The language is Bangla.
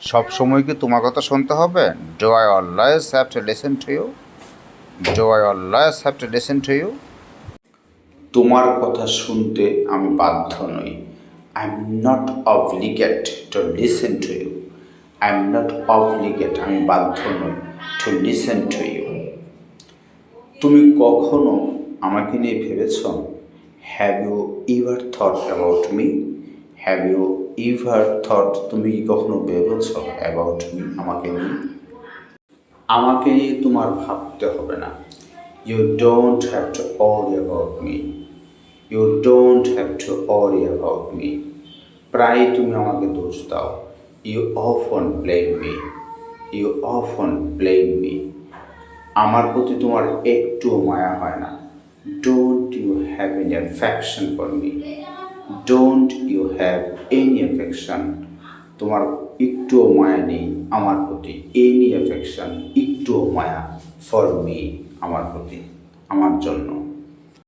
সব সময় কি তোমার কথা শুনতে হবে? Do I always have to listen to you do I always have to listen to you তোমার কথা শুনতে আমি বাধ্য নই। I am not obligate to listen to you I am not obligate আমি বাধ্য নই টু লিসেন টু ইউ তুমি কখনো আমাকে নিয়ে ভেবেছ have you ever thought about me have you ever thought তুমি কি কখনো ভেবেছ অ্যাবাউট মি আমাকে নিয়ে? আমাকে নিয়ে তোমার ভাবতে হবে না। You don't have to worry about me you don't have to worry about me প্রায় তুমি আমাকে দোষ দাও। You often blame me you often blame me আমার প্রতি তোমার একটুও মায়া হয় না। Don't you have any affection for me don't have any affection তোমার একটুও মায়া নেই আমার প্রতি। এনি অ্যাফেকশন একটুও মায়া ফর মি আমার প্রতি, আমার জন্য।